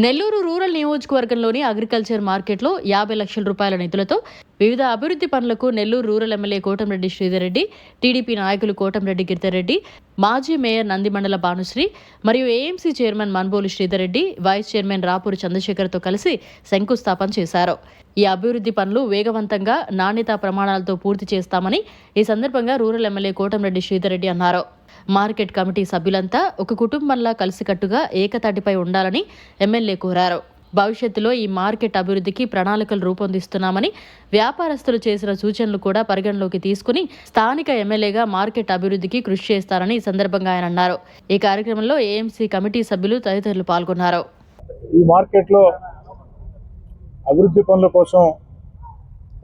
Nellore rural నియోజకవర్గంలోని agriculture మార్కెట్లో యాభై లక్షల రూపాయల నిధులతో వివిధ అభివృద్ధి పనులకు Nellore rural MLA Kotamreddy Sridhar Reddy TDP నాయకులు కోటంరెడ్డి గిరిధర్రెడ్డి మాజీ మేయర్ నందిమండల భానుశ్రీ మరియు AMC chairman Manubolu Sridhar Reddy vice chairman Rapuri చంద్రశేఖర్తో కలిసి శంకుస్థాపన చేశారు. ఈ అభివృద్ధి పనులు వేగవంతంగా నాణ్యతా ప్రమాణాలతో పూర్తి చేస్తామని ఈ సందర్భంగా రూరల్ ఎమ్మెల్యే కోటంరెడ్డి శ్రీధర్రెడ్డి అన్నారు. మార్కెట్ కమిటీ సభ్యులంతా ఒక కుటుంబంలా కలిసికట్టుగా ఏకతాటిపై ఉండాలని ఎమ్మెల్యే కోరారు. భవిష్యత్తులో ఈ మార్కెట్ అభివృద్ధికి ప్రణాళికలు రూపొందిస్తున్నామని వ్యాపారస్తులు చేసిన సూచనలు కూడా పరిగణలోకి తీసుకుని స్థానిక ఎమ్మెల్యేగా మార్కెట్ అభివృద్ధికి కృషి చేస్తారని ఈ సందర్భంగా ఆయన అన్నారు. ఈ కార్యక్రమంలో ఏఎంసీ కమిటీ సభ్యులు తదితరులు పాల్గొన్నారు. ఈ మార్కెట్లో అభివృద్ధి పనుల కోసం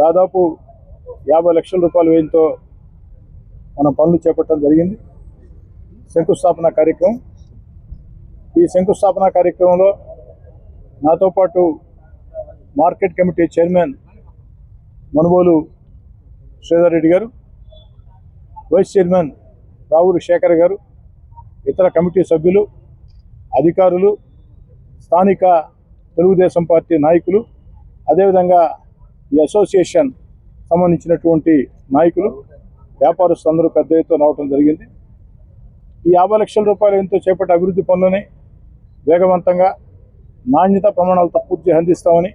దాదాపు యాభై లక్షల రూపాయల వ్యయంతో మనం పనులు చేపట్టడం జరిగింది. శంకుస్థాపన కార్యక్రమం. ఈ శంకుస్థాపన కార్యక్రమంలో నాతో పాటు market committee chairman Manubolu Sridhar Reddy గారు వైస్ చైర్మన్ రావురి శేఖర్ గారు ఇతర కమిటీ సభ్యులు అధికారులు స్థానిక తెలుగుదేశం పార్టీ నాయకులు అదేవిధంగా ఈ అసోసియేషన్ సంబంధించినటువంటి నాయకులు వ్యాపారస్తులు అందరూ పెద్ద ఎత్తున రావడం జరిగింది. ఈ యాభై లక్షల రూపాయలు ఎంతో చేపట్టే అభివృద్ధి పనులని వేగవంతంగా నాణ్యత ప్రమాణాలతో పూర్తి అందిస్తామని.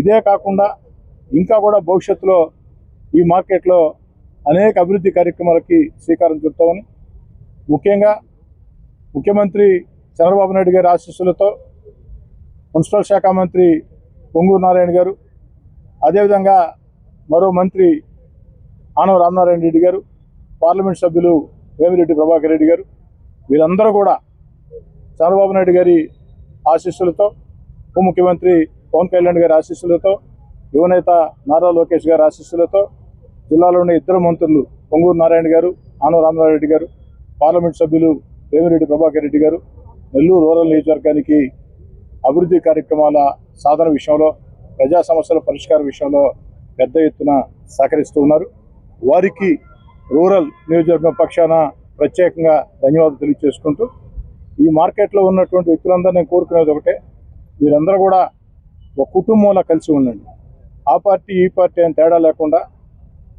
ఇదే కాకుండా ఇంకా కూడా భవిష్యత్తులో ఈ మార్కెట్లో అనేక అభివృద్ధి కార్యక్రమాలకి శ్రీకారం చుడతామని. ముఖ్యంగా ముఖ్యమంత్రి చంద్రబాబు నాయుడు గారి ఆశీస్సులతో మున్సిపల్ శాఖ మంత్రి పొంగూరు నారాయణ గారు అదేవిధంగా మరో మంత్రి ఆనవ రామనారాయణ రెడ్డి గారు పార్లమెంట్ సభ్యులు వేమిరెడ్డి ప్రభాకర్ రెడ్డి గారు వీరందరూ కూడా చంద్రబాబు నాయుడు గారి ఆశీస్సులతో ఉప ముఖ్యమంత్రి పవన్ కళ్యాణ్ గారి ఆశీస్సులతో యువనేత నారా లోకేష్ గారి ఆశీస్సులతో జిల్లాలోని ఇద్దరు మంత్రులు పొంగూరు నారాయణ గారు ఆనవ రామారెడ్డి రెడ్డి గారు పార్లమెంట్ సభ్యులు వేమిరెడ్డి ప్రభాకర్ రెడ్డి గారు నెల్లూరు రూరల్ నియోజకవర్గానికి అభివృద్ధి కార్యక్రమాల సాధన విషయంలో ప్రజా సమస్యల పరిష్కార విషయంలో పెద్ద ఎత్తున సహకరిస్తూ ఉన్నారు. వారికి రూరల్ నియోజకవర్గం పక్షాన ప్రత్యేకంగా ధన్యవాదాలు తెలియజేసుకుంటూ ఈ మార్కెట్లో ఉన్నటువంటి వ్యక్తులందరూ నేను కోరుకునేది ఒకటే వీరందరూ కూడా ఒక కుటుంబంలో కలిసి ఉండండి. ఆ పార్టీ ఈ పార్టీ అని తేడా లేకుండా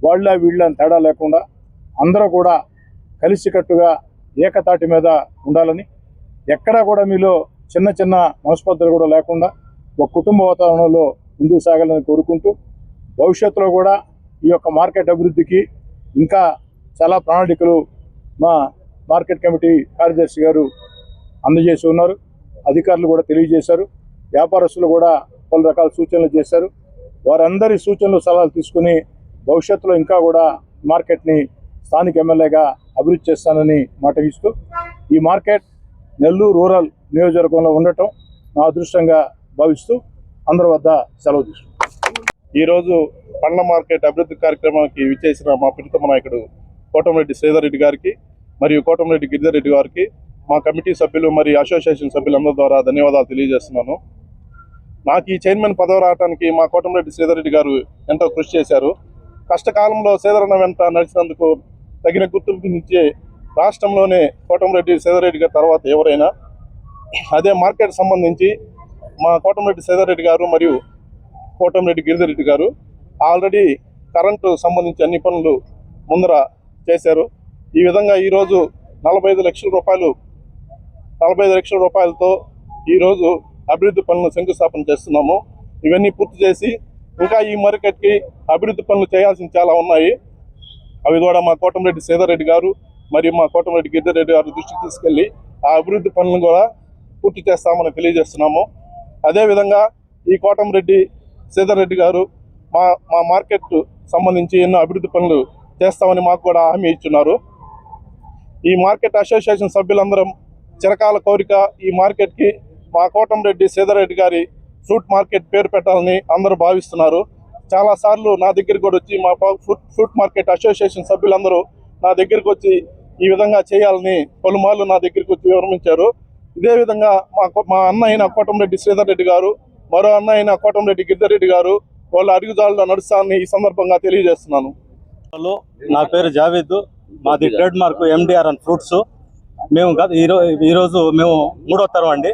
వాళ్ళ వీళ్ళ అని తేడా లేకుండా అందరూ కూడా కలిసికట్టుగా ఏకతాటి మీద ఉండాలని ఎక్కడా కూడా మీలో చిన్న చిన్న మనస్పర్ధలు కూడా లేకుండా ఒక కుటుంబ వాతావరణంలో ముందుకు సాగాలని కోరుకుంటూ భవిష్యత్తులో కూడా ఈ యొక్క మార్కెట్ అభివృద్ధికి ఇంకా చాలా ప్రణాళికలు మా మార్కెట్ కమిటీ కార్యదర్శి గారు అందజేసి ఉన్నారు. అధికారులు కూడా తెలియజేశారు. వ్యాపారస్తులు కూడా పలు రకాల సూచనలు చేశారు. వారందరి సూచనలు సలహాలు తీసుకుని భవిష్యత్తులో ఇంకా కూడా మార్కెట్ని స్థానిక ఎమ్మెల్యేగా అభివృద్ధి చేస్తానని మాట ఇస్తూ ఈ మార్కెట్ నెల్లూరు రూరల్ నియోజకవర్గంలో ఉండటం నా అదృష్టంగా భావిస్తూ అందరి వద్ద సెలవు తీసుకుంటాం ఈరోజు పండ్ల మార్కెట్ అభివృద్ధి కార్యక్రమానికి విచ్చేసిన మా ప్రీతమ నాయకుడు కోటమిరెడ్డి శ్రీధర్ రెడ్డి గారికి మరియు కోటమిరెడ్డి గిరిధర్ రెడ్డి గారికి మా కమిటీ సభ్యులు మరియు అసోసియేషన్ సభ్యులందరి ద్వారా ధన్యవాదాలు తెలియజేస్తున్నాను. నాకు ఈ చైర్మన్ పదవి రావడానికి మా కోటమిరెడ్డి శ్రీధర్ గారు ఎంతో కృషి చేశారు. కష్టకాలంలో శ్రీధరన్న వెంట నడిచినందుకు తగిన గుర్తింపునిచ్చే రాష్ట్రంలోనే కోటమిరెడ్డి శ్రీధర్ గారి తర్వాత ఎవరైనా. అదే మార్కెట్ సంబంధించి మా కోటమిరెడ్డి శ్రీధర్ గారు మరియు కోటమిరెడ్డి గిరిధర్రెడ్డి గారు ఆల్రెడీ కరెంటు సంబంధించి అన్ని పనులు ముందర చేశారు. ఈ విధంగా ఈరోజు నలభై ఐదు లక్షల రూపాయలు నలభై ఐదు లక్షల రూపాయలతో ఈరోజు అభివృద్ధి పనులు శంకుస్థాపన చేస్తున్నాము. ఇవన్నీ పూర్తి చేసి ఇంకా ఈ మార్కెట్కి అభివృద్ధి పనులు చేయాల్సిన చాలా ఉన్నాయి. అవి కూడా మా కోటంరెడ్డి శ్రీధర్ గారు మరియు మా కోటంరెడ్డి గిద్దరెడ్డి గారు దృష్టికి తీసుకెళ్ళి ఆ అభివృద్ధి పనులను కూడా పూర్తి చేస్తామని తెలియజేస్తున్నాము. అదేవిధంగా ఈ కోటంరెడ్డి శ్రీధర్ గారు మా మా మార్కెట్ సంబంధించి ఎన్నో అభివృద్ధి పనులు చేస్తామని మాకు కూడా హామీ ఇచ్చున్నారు. ఈ మార్కెట్ అసోసియేషన్ సభ్యులందరం చిరకాల కోరిక ఈ మార్కెట్కి మా కోటంరెడ్డి శ్రీధర్ గారి ఫ్రూట్ మార్కెట్ పేరు పెట్టాలని అందరూ భావిస్తున్నారు. చాలా సార్లు నా దగ్గరికి కూడా వచ్చి మా ఫ్రూట్ ఫ్రూట్ మార్కెట్ అసోసియేషన్ సభ్యులందరూ నా దగ్గరికి వచ్చి ఈ విధంగా చేయాలని పలుమార్లు నా దగ్గరికి వచ్చి వివరించారు. ఇదే విధంగా మా కో- మా అన్న అయిన కోటంరెడ్డి శ్రీధర్ రెడ్డి గారు మరో అన్న అయిన కోటంరెడ్డి గిద్దరెడ్డి గారు వాళ్ళ అడుగుజాడలో నడుస్తానని ఈ సందర్భంగా తెలియజేస్తున్నాను. హలో నా పేరు జావేద్. మాది trade mark MDR and fruits. మేము గత ఈరోజు ఈరోజు మేము మూడో తరం అండి.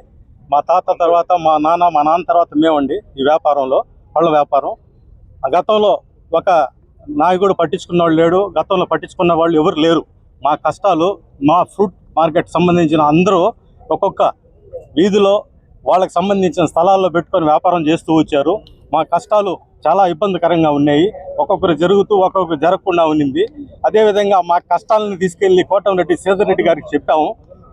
మా తాత తర్వాత మా నాన్న మా నాన్న తర్వాత మేమండి ఈ వ్యాపారంలో పళ్ళ వ్యాపారం. ఆ గతంలో ఒక నాయకుడు పట్టించుకున్న వాళ్ళు లేడు గతంలో పట్టించుకున్న వాళ్ళు ఎవరు లేరు. మా కష్టాలు మా ఫ్రూట్ మార్కెట్ సంబంధించిన అందరూ ఒక్కొక్క వీధిలో వాళ్ళకి సంబంధించిన స్థలాల్లో పెట్టుకొని వ్యాపారం చేస్తూ వచ్చారు. మా కష్టాలు చాలా ఇబ్బందికరంగా ఉన్నాయి. ఒక్కొక్కరు జరుగుతూ ఒక్కొక్కరు జరగకుండా ఉన్నింది. అదేవిధంగా మా కష్టాలను తీసుకెళ్ళి కోటంరెడ్డి సీతారెడ్డి రెడ్డి గారికి చెప్పాము.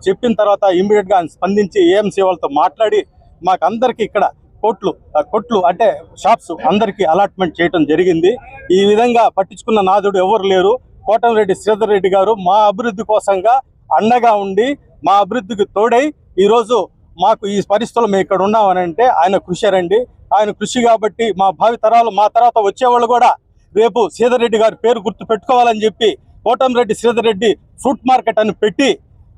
చెప్పిన తర్వాత ఇమీడియట్గా ఆయన స్పందించి ఏఎంసీ వాళ్ళతో మాట్లాడి మాకు ఇక్కడ కోట్లు కొట్లు అంటే షాప్స్ అందరికీ అలాట్మెంట్ చేయడం జరిగింది. ఈ విధంగా పట్టించుకున్న నాదుడు ఎవరు లేరు. కోటంరెడ్డి శ్రీధర్ రెడ్డి గారు మా అభివృద్ధి కోసంగా అండగా ఉండి మా అభివృద్ధికి తోడై ఈరోజు మాకు ఈ పరిస్థితులు మేము ఇక్కడ ఉన్నామని అంటే ఆయన కృషి రండి ఆయన కృషి కాబట్టి మా భావి తరాలు మా తర్వాత వచ్చేవాళ్ళు కూడా రేపు శ్రీధర్ గారి పేరు గుర్తు పెట్టుకోవాలని చెప్పి కోటంరెడ్డి శ్రీధర్ ఫ్రూట్ మార్కెట్ అని పెట్టి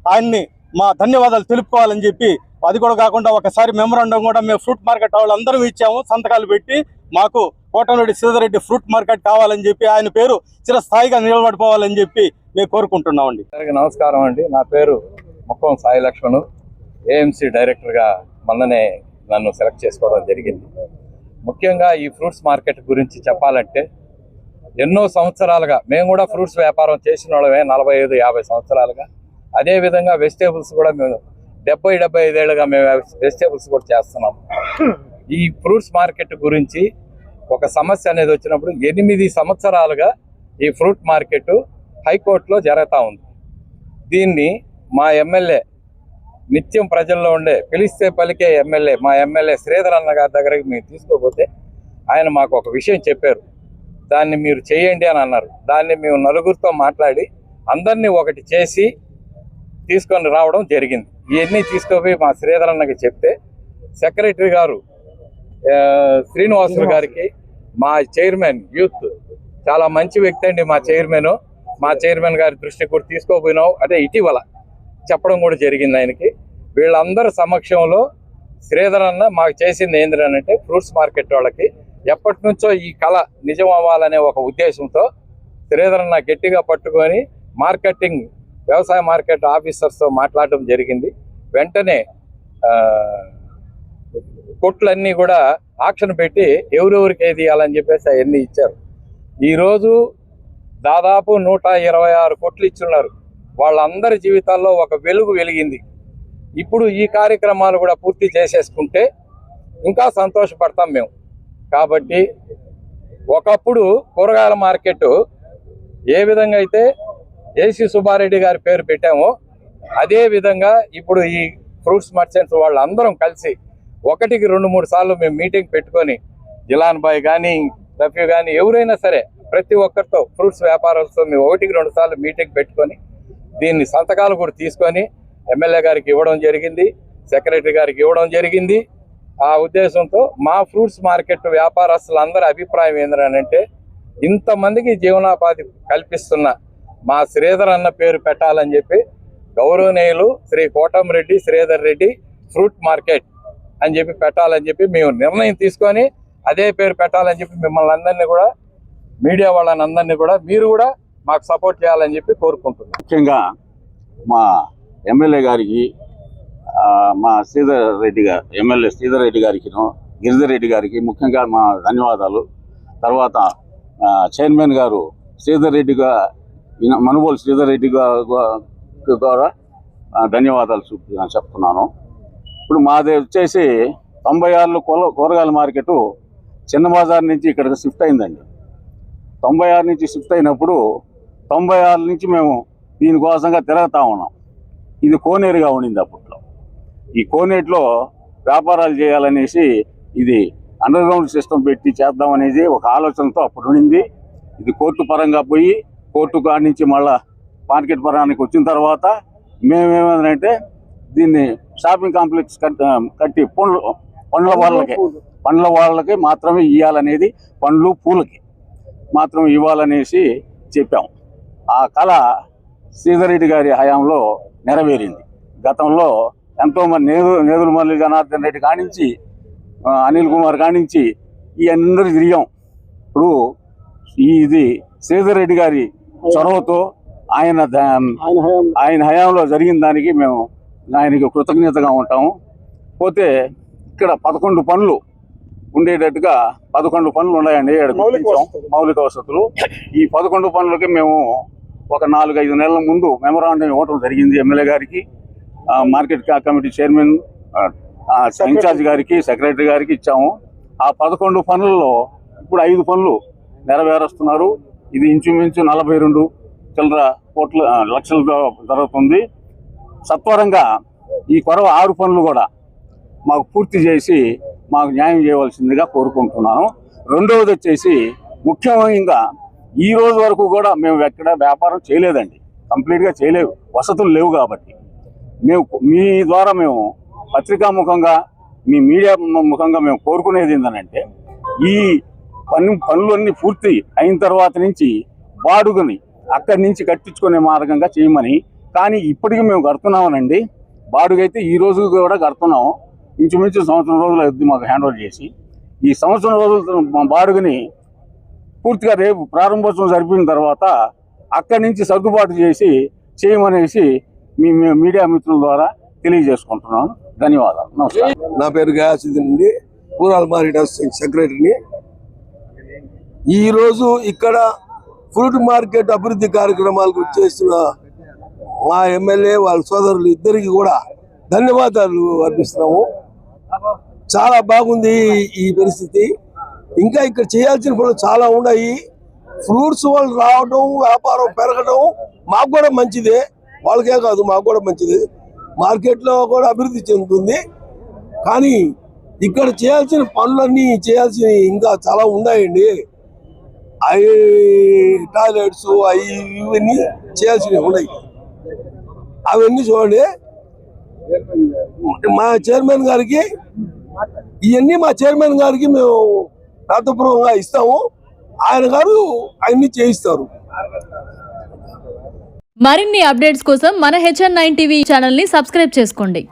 ఆయన్ని మా ధన్యవాదాలు తెలుపుకోవాలని చెప్పి అది కూడా కాకుండా ఒకసారి మెమరాండం కూడా మేము ఫ్రూట్ మార్కెట్ వాళ్ళందరం ఇచ్చాము సంతకాలు పెట్టి మాకు కోటంరెడ్డి శ్రీధర్ ఫ్రూట్ మార్కెట్ కావాలని చెప్పి ఆయన పేరు చిరస్థాయిగా నిలబడిపోవాలని చెప్పి మేము కోరుకుంటున్నామండి. అందరికీ నమస్కారం అండి. నా పేరు ముక్కం సాయి లక్ష్మణ్ ఏఎంసీ డైరెక్టర్గా మొన్ననే నన్ను సెలెక్ట్ చేసుకోవడం జరిగింది. ముఖ్యంగా ఈ ఫ్రూట్స్ మార్కెట్ గురించి చెప్పాలంటే ఎన్నో సంవత్సరాలుగా మేము కూడా ఫ్రూట్స్ వ్యాపారం చేసిన వాళ్ళమే నలభై ఐదు యాభై సంవత్సరాలుగా. అదేవిధంగా వెజిటేబుల్స్ కూడా మేము డెబ్బై డెబ్బై ఐదేళ్ళుగా మేము వెజిటేబుల్స్ కూడా చేస్తున్నాం. ఈ ఫ్రూట్స్ మార్కెట్ గురించి ఒక సమస్య అనేది వచ్చినప్పుడు ఎనిమిది సంవత్సరాలుగా ఈ ఫ్రూట్ మార్కెట్ హైకోర్టులో జరుగుతూ ఉంది. దీన్ని మా ఎమ్మెల్యే నిత్యం ప్రజల్లో ఉండే పిలిస్తే పలికే ఎమ్మెల్యే మా ఎమ్మెల్యే శ్రీధర్ అన్న గారి దగ్గరికి మేము తీసుకోపోతే ఆయన మాకు ఒక విషయం చెప్పారు. దాన్ని మీరు చేయండి అని అన్నారు. దాన్ని మేము నలుగురితో మాట్లాడి అందరినీ ఒకటి చేసి తీసుకొని రావడం జరిగింది. ఇవన్నీ తీసుకుపోయి మా శ్రీధర్ అన్నకి చెప్తే సెక్రటరీ గారు శ్రీనివాసులు గారికి మా చైర్మన్ యూత్ చాలా మంచి వ్యక్తి అండి మా చైర్మన్. మా చైర్మన్ గారి దృష్టికి కూడా తీసుకోపోయినావు. అదే ఇటీవల చెప్పడం కూడా జరిగింది ఆయనకి. వీళ్ళందరి సమక్షంలో శ్రీధర్ అన్న మాకు చేసింది ఏంటి అంటే ఫ్రూట్స్ మార్కెట్ వాళ్ళకి. ఎప్పటి నుంచో ఈ కళ నిజం అవ్వాలనే ఒక ఉద్దేశంతో శ్రీధర్ అన్న గట్టిగా పట్టుకొని మార్కెటింగ్ వ్యవసాయ మార్కెట్ ఆఫీసర్స్తో మాట్లాడడం జరిగింది. వెంటనే కొట్లన్నీ కూడా ఆక్షన్ పెట్టి ఎవరెవరికి ఏది ఇవ్వాలని చెప్పేసి అవన్నీ ఇచ్చారు. ఈరోజు దాదాపు నూట ఇరవై ఆరు కోట్లు ఇచ్చున్నారు. వాళ్ళందరి జీవితాల్లో ఒక వెలుగు వెలిగింది. ఇప్పుడు ఈ కార్యక్రమాలు కూడా పూర్తి చేసేసుకుంటే ఇంకా సంతోషపడతాం మేము. కాబట్టి ఒకప్పుడు కూరగాయల మార్కెట్ ఏ విధంగా అయితే ఏసీ సుబ్బారెడ్డి గారి పేరు పెట్టామో అదే విధంగా ఇప్పుడు ఈ ఫ్రూట్స్ మర్చెంట్స్ వాళ్ళందరం కలిసి ఒకటికి రెండు మూడు సార్లు మేము మీటింగ్ పెట్టుకొని జిలాన్ బాయ్ కానీ రఫీ కానీ ఎవరైనా సరే ప్రతి ఒక్కరితో ఫ్రూట్స్ వ్యాపారులతో మేము ఒకటికి రెండు సార్లు మీటింగ్ పెట్టుకొని దీన్ని సంతకాలు కూడా తీసుకొని ఎమ్మెల్యే గారికి ఇవ్వడం జరిగింది సెక్రటరీ గారికి ఇవ్వడం జరిగింది. ఆ ఉద్దేశంతో మా ఫ్రూట్స్ మార్కెట్ వ్యాపారస్తులందరి అభిప్రాయం ఏంటంటే ఇంతమందికి జీవనోపాధి కల్పిస్తున్న మా శ్రీధర్ అన్న పేరు పెట్టాలని చెప్పి గౌరవనీయులు శ్రీ కోటంరెడ్డి శ్రీధర్ రెడ్డి ఫ్రూట్ మార్కెట్ అని చెప్పి పెట్టాలని చెప్పి మేము నిర్ణయం తీసుకొని అదే పేరు పెట్టాలని చెప్పి మిమ్మల్ని అందరినీ కూడా మీడియా వాళ్ళని అందరినీ కూడా మీరు కూడా మాకు సపోర్ట్ చేయాలని చెప్పి కోరుకుంటున్నాం. ముఖ్యంగా మా ఎమ్మెల్యే గారికి మా శ్రీధర్ రెడ్డి గారు ఎమ్మెల్యే శ్రీధర్ రెడ్డి గారికి గిరిధర్ రెడ్డి గారికి ముఖ్యంగా మా ధన్యవాదాలు. తర్వాత చైర్మన్ గారు శ్రీధర్ రెడ్డిగా మనుబోలు శ్రీధర్ రెడ్డి గారు ద్వారా ధన్యవాదాలు చూపుతున్నాను చెప్తున్నాను. ఇప్పుడు మాది వచ్చేసి తొంభై ఆరులో కూర కూరగాయల మార్కెట్ చిన్న బజార్ నుంచి ఇక్కడికి షిఫ్ట్ అయిందండి. తొంభై ఆరు నుంచి షిఫ్ట్ అయినప్పుడు తొంభై ఆరు నుంచి మేము దీనికోసంగా తిరుగుతా ఉన్నాం. ఇది కోనేరుగా ఉండింది అప్పట్లో. ఈ కోనేటిలో వ్యాపారాలు చేయాలనేసి ఇది అండర్ గ్రౌండ్ సిస్టమ్ పెట్టి చేద్దామనేది ఒక ఆలోచనతో అప్పుడు ఉండింది. ఇది కోర్టు పరంగా పోయి కోర్టు కాడి నుంచి మళ్ళా మార్కెట్ పరానికి వచ్చిన తర్వాత మేమేమంటే దీన్ని షాపింగ్ కాంప్లెక్స్ కట్- కట్టి పండ్లు పండ్ల వాళ్ళకి పండ్ల వాళ్ళకి మాత్రమే ఇవ్వాలనేది పండ్లు పూలకి మాత్రం ఇవ్వాలనేసి చెప్పాం. ఆ కళ శ్రీధర్ గారి హయాంలో నెరవేరింది. గతంలో ఎంతోమంది నేదు నేదులమల్లి జనార్దన్ రెడ్డి కానించి అనిల్ కుమార్ కానించి ఈ అందరూ తిరిగాం. ఇప్పుడు ఇది శ్రీధర్ రెడ్డి గారి చొరవతో ఆయన ఆయన హయాంలో జరిగిన దానికి మేము ఆయనకి కృతజ్ఞతగా ఉంటాము. పోతే ఇక్కడ పదకొండు పనులు ఉండేటట్టుగా పదకొండు పనులు ఉన్నాయండి. మౌలిక వసతులు. ఈ పదకొండు పనులకి మేము ఒక నాలుగు ఐదు నెలల ముందు మెమరాండం ఇవ్వటం జరిగింది ఎమ్మెల్యే గారికి. మార్కెట్ కా- కమిటీ చైర్మన్ ఇన్ఛార్జ్ గారికి సెక్రటరీ గారికి ఇచ్చాము. ఆ పదకొండు పనుల్లో ఇప్పుడు ఐదు పనులు నెరవేరుస్తున్నారు. ఇది ఇంచుమించు నలభై రెండు చిల్లర కోట్ల ఆ, లక్షలతో జరుగుతుంది. సత్వరంగా ఈ కొరవ ఆరు పనులు కూడా మాకు పూర్తి చేసి మాకు న్యాయం చేయవలసిందిగా కోరుకుంటున్నాను. రెండవది వచ్చేసి ముఖ్యంగా ఈ రోజు వరకు కూడా మేము ఎక్కడ వ్యాపారం చేయలేదండి. కంప్లీట్గా చేయలేవు. వసతులు లేవు కాబట్టి. మేము మీ ద్వారా మేము పత్రికా ముఖంగా మీ మీడియా ముఖంగా మేము కోరుకునేది ఏంటంటే ఈ పన్ను పనులన్నీ పూర్తి అయిన తర్వాత నుంచి బాడుగని అక్కడి నుంచి కట్టించుకునే మార్గంగా చేయమని కానీ ఇప్పటికీ మేము కడుతున్నామనండి. బాడుగైతే ఈ రోజు కూడా కడుతున్నాము. ఇంచుమించు సంవత్సరం రోజులు అవుతుంది మాకు హ్యాండ్ ఓవర్ చేసి ఈ సంవత్సరం రోజుల మా బాడుగని పూర్తిగా రేపు ప్రారంభోత్సవం జరిపిన తర్వాత అక్కడి నుంచి సర్దుబాటు చేసి చేయమనేసి మీ మీడియా మిత్రుల ద్వారా తెలియజేసుకుంటున్నాను. ధన్యవాదాలు. నమస్కారం. నా పేరు గయాసుద్దీన్ అండి పూరాల్ మార్కెట్ సెక్రటరీని. ఈరోజు ఇక్కడ ఫ్రూట్ మార్కెట్ అభివృద్ధి కార్యక్రమాలకు చేస్తున్న మా ఎమ్మెల్యే వాళ్ళ సోదరులు ఇద్దరికి కూడా ధన్యవాదాలు అర్పిస్తున్నాము. చాలా బాగుంది ఈ పరిస్థితి. ఇంకా ఇక్కడ చేయాల్సిన పనులు చాలా ఉన్నాయి. ఫ్రూట్స్ వాళ్ళు రావడం వ్యాపారం పెరగడం మాకు కూడా మంచిదే. వాళ్ళకే కాదు మాకు కూడా మంచిది. మార్కెట్లో కూడా అభివృద్ధి చెందుతుంది. కానీ ఇక్కడ చేయాల్సిన పనులన్నీ చేయాల్సిన ఇంకా చాలా ఉన్నాయండి. అవి టాయిలెట్స్ అవి ఇవన్నీ చేయాల్సినవి ఉన్నాయి. అవన్నీ చూడండి. మా చైర్మన్ గారికి ఇవన్నీ మా చైర్మన్ గారికి మేము రాతపూర్వకంగా ఇస్తాము. ఆయన గారు అన్ని చేయిస్తారు. మరిన్ని అప్డేట్స్ కోసం మన హెచ్ఎన్ నైన్ టీవీ ఛానల్ని సబ్స్క్రైబ్ చేసుకోండి.